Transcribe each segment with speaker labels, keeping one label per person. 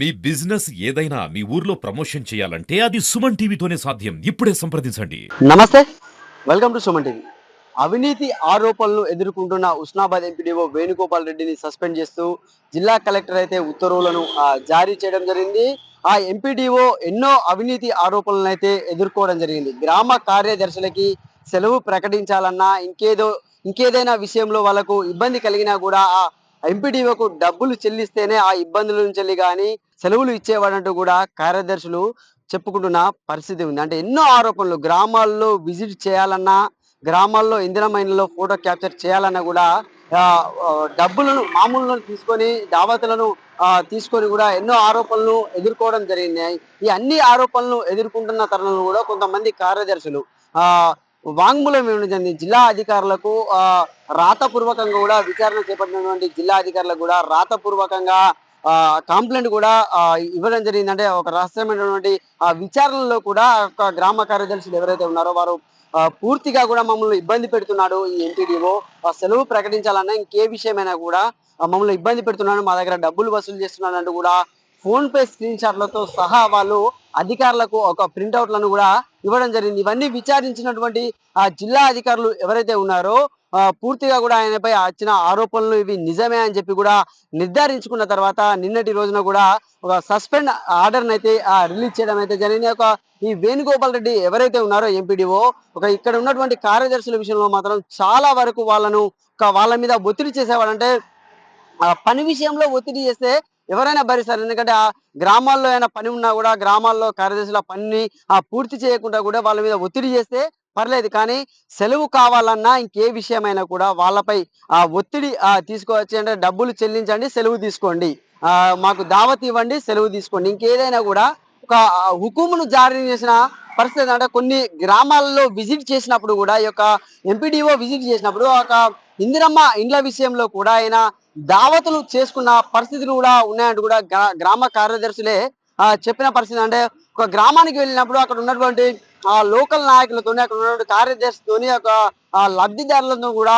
Speaker 1: మీ business ఏదైనా మీ ఊర్లో promotion చేయాలంటే అది సుమన్ టీవీతోనే సాధ్యం. ఇప్పుడే సంప్రదించండి.
Speaker 2: నమస్తే. Welcome to Suman TV. అవినీతి ఆరోపణలు ఎదుర్కొంటున్న ఉస్నాబాద్ ఎంపీడీఓ వేణుగోపాల్ రెడ్డిని సస్పెండ్ చేస్తూ జిల్లా కలెక్టర్ అయితే ఉత్తర్వులను ఆ, జారీ చేయడం జరిగింది. ఆ ఎంపీడీఓ ఎన్నో అవినీతి ఆరోపణలను అయితే ఎదుర్కోవడం జరిగింది. గ్రామ కార్యదర్శులకి సెలవు ప్రకటించాలన్నా ఇంకేదో ఇంకేదైనా విషయంలో వాళ్ళకు ఇబ్బంది కలిగినా కూడా ఆ ఎంపీడీఓకు డబ్బులు చెల్లిస్తేనే ఆ ఇబ్బందుల నుంచి కానీ సెలవులు ఇచ్చేవాడంటూ కూడా కార్యదర్శులు చెప్పుకుంటున్న పరిస్థితి ఉంది. అంటే ఎన్నో ఆరోపణలు. గ్రామాల్లో విజిట్ చేయాలన్నా గ్రామాల్లో ఇందిరా ఫోటో క్యాప్చర్ చేయాలన్నా కూడా డబ్బులను మామూలులను తీసుకొని దావతులను తీసుకొని కూడా ఎన్నో ఆరోపణలు ఎదుర్కోవడం జరిగింది. ఈ అన్ని ఆరోపణలు ఎదుర్కొంటున్న తరుణంలో కూడా కొంతమంది కార్యదర్శులు ఆ వాంగ్మూలం ఇవ్వడం జరిగింది జిల్లా అధికారులకు ఆ రాతపూర్వకంగా కూడా విచారణ చేపట్టినటువంటి జిల్లా అధికారులకు కూడా రాతపూర్వకంగా ఆ కంప్లైంట్ కూడా ఆ, ఇవ్వడం జరిగిందంటే ఒక రహస్యమైనటువంటి ఆ విచారణలో కూడా ఒక గ్రామ కార్యదర్శులు ఎవరైతే ఉన్నారో వారు పూర్తిగా కూడా మమ్మల్ని ఇబ్బంది పెడుతున్నాడు ఈ ఎంపీడీఓ సెలవు ప్రకటించాలన్నా ఇంకే విషయమైనా కూడా మమ్మల్ని ఇబ్బంది పెడుతున్నాడు. మా దగ్గర డబ్బులు వసూలు చేస్తున్నాడు కూడా ఫోన్ పే స్క్రీన్ షాట్లతో సహా వాళ్ళు అధికారులకు ఒక ప్రింట్అవుట్లను కూడా ఇవ్వడం జరిగింది. ఇవన్నీ విచారించినటువంటి ఆ జిల్లా అధికారులు ఎవరైతే ఉన్నారో పూర్తిగా కూడా ఆయనపై వచ్చిన ఆరోపణలు ఇవి నిజమే అని చెప్పి కూడా నిర్ధారించుకున్న తర్వాత నిన్నటి రోజున కూడా ఒక సస్పెండ్ ఆర్డర్ అయితే రిలీజ్ చేయడం అయితే జరిగింది. ఒక ఈ వేణుగోపాల్ రెడ్డి ఎవరైతే ఉన్నారో ఎంపీడీఓ ఒక ఇక్కడ ఉన్నటువంటి కార్యదర్శుల విషయంలో మాత్రం చాలా వరకు వాళ్ళను ఒక వాళ్ళ మీద ఒత్తిడి చేసేవాడంటే ఆ పని విషయంలో ఒత్తిడి చేస్తే ఎవరైనా భరిస్తారు. ఎందుకంటే ఆ గ్రామాల్లో అయినా పని ఉన్నా కూడా గ్రామాల్లో కార్యదర్శుల పనిని ఆ పూర్తి చేయకుండా కూడా వాళ్ళ మీద ఒత్తిడి చేస్తే పర్లేదు. కానీ సెలవు కావాలన్నా ఇంకే విషయమైనా కూడా వాళ్ళపై ఆ ఒత్తిడి తీసుకోవచ్చు అంటే డబ్బులు చెల్లించండి సెలవు తీసుకోండి. ఆ మాకు దావత్ ఇవ్వండి సెలవు తీసుకోండి. ఇంకేదైనా కూడా ఒక హుకుమును జారీ చేసిన పరిస్థితి అంటే కొన్ని గ్రామాల్లో విజిట్ చేసినప్పుడు కూడా ఈ యొక్క ఎంపీడీఓ విజిట్ చేసినప్పుడు ఒక ఇందిరమ్మ ఇండ్ల విషయంలో కూడా ఆయన దావతులు చేసుకున్న పరిస్థితులు కూడా ఉన్నాయంటూ కూడా గ్రామ కార్యదర్శులే చెప్పిన పరిస్థితి. అంటే ఒక గ్రామానికి వెళ్ళినప్పుడు అక్కడ ఉన్నటువంటి ఆ లోకల్ నాయకులతోని అక్కడ ఉన్నటువంటి కార్యదర్శితోని ఒక లబ్ధిదారులతో కూడా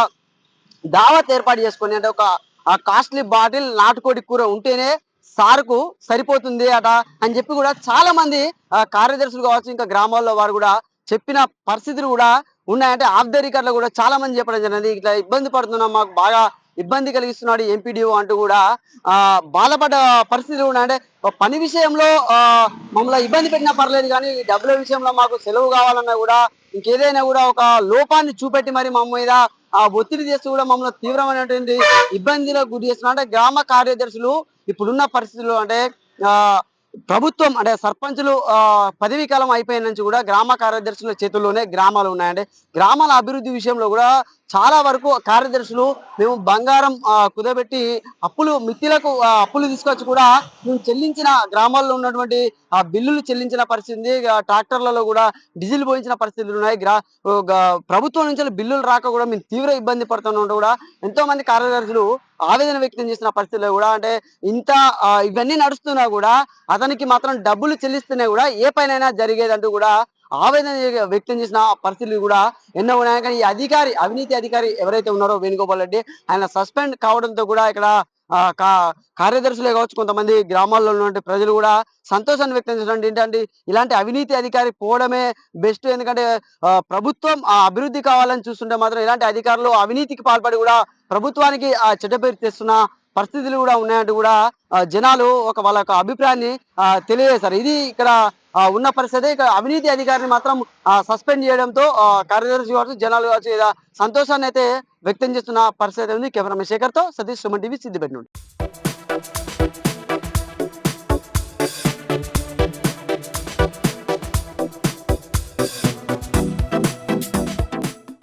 Speaker 2: దావత్ ఏర్పాటు చేసుకొని అంటే ఒక ఆ కాస్ట్లీ బాటిల్ నాటుకోడి కూర ఉంటేనే సార్కు సరిపోతుంది అట అని చెప్పి కూడా చాలా మంది ఆ, కార్యదర్శులు కావచ్చు ఇంకా గ్రామాల్లో వారు కూడా చెప్పిన పరిస్థితులు కూడా ఉన్నాయంటే ఆఫ్ ద రికార్డులో కూడా చాలా మంది చెప్పడం జరిగింది. ఇట్లా ఇబ్బంది పడుతున్నాం మాకు బాగా ఇబ్బంది కలిగిస్తున్నాడు ఎంపీడీఓ అంటూ కూడా ఆ బాధపడ్డ పరిస్థితులు ఉన్నాయి అంటే పని విషయంలో ఆ మమ్మల్ని ఇబ్బంది పెట్టినా పర్లేదు కానీ ఈ డబ్బుల విషయంలో మాకు సెలవు కావాలన్నా కూడా ఇంకేదైనా కూడా ఒక లోపాన్ని చూపెట్టి మరి మా మీద ఆ ఒత్తిడి చేస్తూ కూడా మమ్మల్ని తీవ్రమైనటువంటి ఇబ్బందిలో గురి చేస్తున్నారు అంటే గ్రామ కార్యదర్శులు ఇప్పుడున్న పరిస్థితుల్లో అంటే ఆ ప్రభుత్వం అంటే సర్పంచులు ఆ, పదవీ కాలం అయిపోయిన నుంచి కూడా గ్రామ కార్యదర్శుల చేతుల్లోనే గ్రామాలు ఉన్నాయండి. గ్రామాల అభివృద్ధి విషయంలో కూడా చాలా వరకు కార్యదర్శులు మేము బంగారం కుదబెట్టి అప్పులు మిత్తిలకు అప్పులు తీసుకొచ్చి కూడా మేము చెల్లించిన గ్రామాల్లో ఉన్నటువంటి ఆ బిల్లులు చెల్లించిన పరిస్థితి ఉంది ట్రాక్టర్లలో కూడా డీజిల్ పోయించిన పరిస్థితులు ఉన్నాయి. గ్రా ప్రభుత్వం నుంచి బిల్లులు రాక కూడా మేము తీవ్ర ఇబ్బంది పడుతున్నట్టు కూడా. ఎంతో మంది కార్యదర్శులు ఆవేదన వ్యక్తం చేసిన పరిస్థితుల్లో కూడా అంటే ఇంత ఇవన్నీ నడుస్తున్నా కూడా అతనికి మాత్రం డబ్బులు చెల్లిస్తేనే కూడా ఏ పైన జరిగేదంటూ కూడా ఆవేదన వ్యక్తం చేసిన పరిస్థితులు కూడా ఎన్నో ఉన్నాయి. కానీ ఈ అధికారి అవినీతి అధికారి ఎవరైతే ఉన్నారో వేణుగోపాల్ రెడ్డి ఆయన సస్పెండ్ కావడంతో కూడా ఇక్కడ ఆ, కా- కార్యదర్శులే కావచ్చు కొంతమంది గ్రామాల్లో ఉన్నటువంటి ప్రజలు కూడా సంతోషాన్ని వ్యక్తం చేసినటువంటి ఏంటంటే ఇలాంటి అవినీతి అధికారి పోవడమే బెస్ట్. ఎందుకంటే ప్రభుత్వం ఆ అభివృద్ధి కావాలని చూస్తుంటే మాత్రం ఇలాంటి అధికారులు అవినీతికి పాల్పడి కూడా ప్రభుత్వానికి ఆ చెడ్డ పేరు తెస్తున్న పరిస్థితులు కూడా ఉన్నాయంటూ కూడా జనాలు ఒక వాళ్ళ యొక్క అభిప్రాయాన్ని తెలియజేశారు. ఇది ఇక్కడ ఉన్న పరిస్థితి ఇక్కడ అవినీతి అధికారిని మాత్రం సస్పెండ్ చేయడంతో ఆ, కార్యదర్శి కావచ్చు జనాలు కావచ్చు ఇలా సంతోషాన్ని అయితే వ్యక్తం చేస్తున్న పరిస్థితి ఉంది. కెమెరామెన్ శేఖర్తో సతీష్ సుమన్ టీవీ సిద్దిపేట నుండి.